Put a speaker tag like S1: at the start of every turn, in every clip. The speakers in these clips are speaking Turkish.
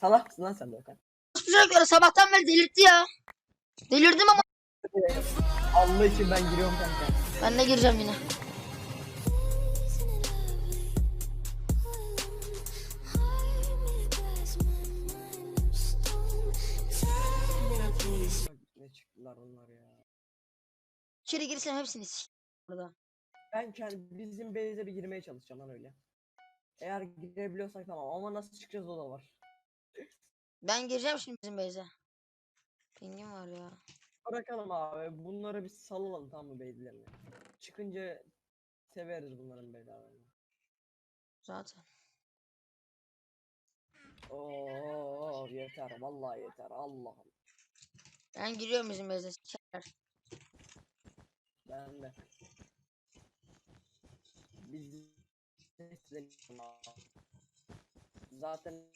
S1: Salak mısın lan sen Doğukan?
S2: Çocukları sabahtan beri delirtti ya. Delirdim ama
S1: Allah için ben giriyorum kanka.
S2: ben de gireceğim yine.
S1: Ne çıktılar onlar ya.
S2: İçeri girsem hepsini s- burada.
S1: Ben kendi bizim base'e bir girmeye çalışacağım lan öyle. Eğer girebiliyorsak tamam ama nasıl çıkacağız o da var.
S2: Ben gireceğim şimdi bizim base'e. Pingim var ya.
S1: Bırakalım abi bunları bir salalım tamam mı base'lerini. Çıkınca severiz bunların bedalarını.
S2: Zaten.
S1: Oo yeter vallahi yeter Allah'ım.
S2: Ben giriyorum bizim base'e. s**erler.
S1: Ben de. Biz zaten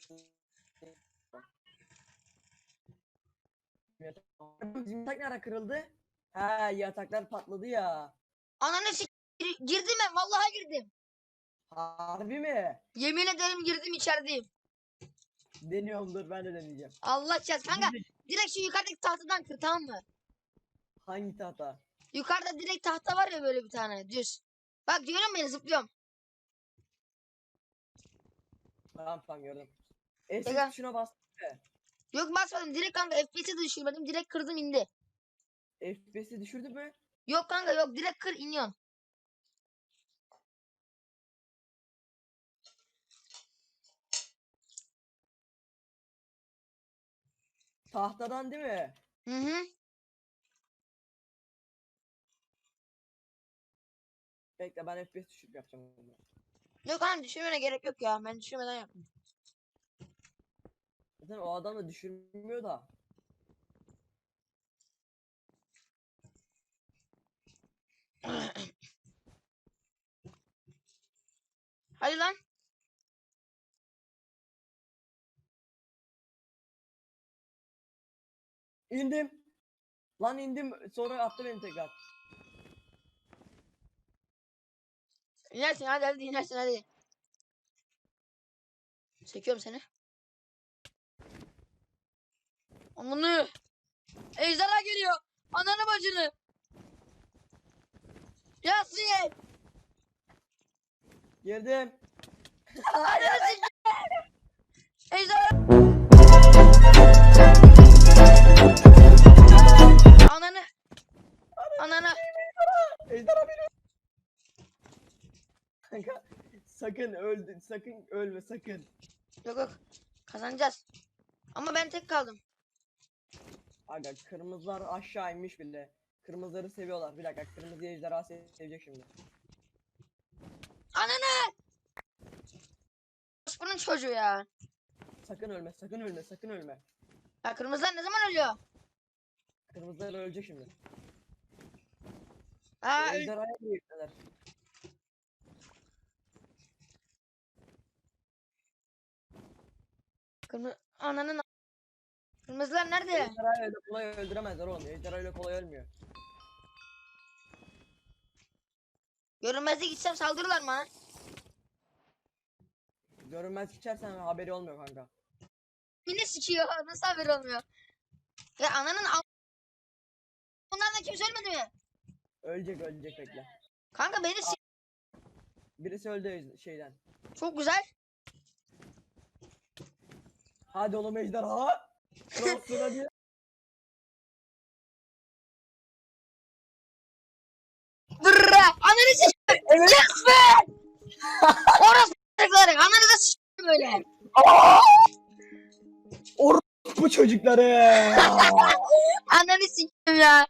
S1: Bizim yatak ne ara kırıldı? He yataklar patladı ya.
S2: Ananı s*** gir- girdim ben vallahi girdim.
S1: Harbi mi?
S2: Yemin ederim girdim içerideyim.
S1: Deniyorum dur ben de deneyeceğim.
S2: Allah çarpsın kanka direkt şu yukarıdaki tahtadan kır tamam mı?
S1: Hangi tahta?
S2: Yukarıda direkt tahta var ya böyle bir tane düz. Bak görüyor musun beni zıplıyorum.
S1: Tamam tamam gördüm.
S2: Ega.
S1: Eski şuna bas.
S2: Yok basmadım direkt kanka FPS'i düşürmedim direkt kırdım indi.
S1: FPS'i düşürdü mü?
S2: Yok kanka yok direkt kır iniyorsun.
S1: Tahtadan değil mi?
S2: Hı hı.
S1: Bekle ben FPS düşürüp yapacağım onu.
S2: Yok kanka düşürmene gerek yok ya ben düşürmeden yaptım.
S1: Zaten o adam da düşürmüyor da.
S2: Hadi lan.
S1: İndim. Lan indim sonra attı beni tekrar.
S2: İnersin hadi hadi inersin hadi. Çekiyorum seni. Amını. Ejderha geliyor. Ananı bacını. Yasin. Ananı sikeyim. Ejderha. Ananı. Ananı.
S1: Ejderha beni. Kanka sakın öldün sakın ölme sakın.
S2: Yok yok. Kazanacağız. Ama ben tek kaldım.
S1: Aga kırmızılar aşağı inmiş bile. Kırmızıları seviyorlar. Bir dakika kırmızı ejderha sev- sevecek şimdi.
S2: Ananı. Bunun çocuğu ya.
S1: Sakın ölme sakın ölme sakın ölme.
S2: Ya kırmızılar ne zaman ölüyor?
S1: Kırmızılar ölecek şimdi.
S2: Aa, öl-
S1: Ejderhaya girdiler.
S2: Kırmızı ananın Kırmızılar nerede?
S1: Ejderhayı öyle kolay öldüremezler oğlum. Ejderha öyle kolay ölmüyor.
S2: Görünmezlik gitsem saldırırlar bana.
S1: Görünmez içersen haberi olmuyor kanka.
S2: Yine sikiyor. Nasıl haber olmuyor? Ya ananın am- Bunlardan kimse ölmedi mi?
S1: Ölecek ölecek bekle.
S2: Kanka beni sik-
S1: Birisi öldü şeyden.
S2: Çok güzel.
S1: Hadi oğlum ejderha. Kralsın hadi.
S2: Brrrra. Ananı sikiyor. Yes be! Orası çocukları. Ananı da sikiyor böyle.
S1: Bu çocukları.
S2: Ananı sikiyorum ya.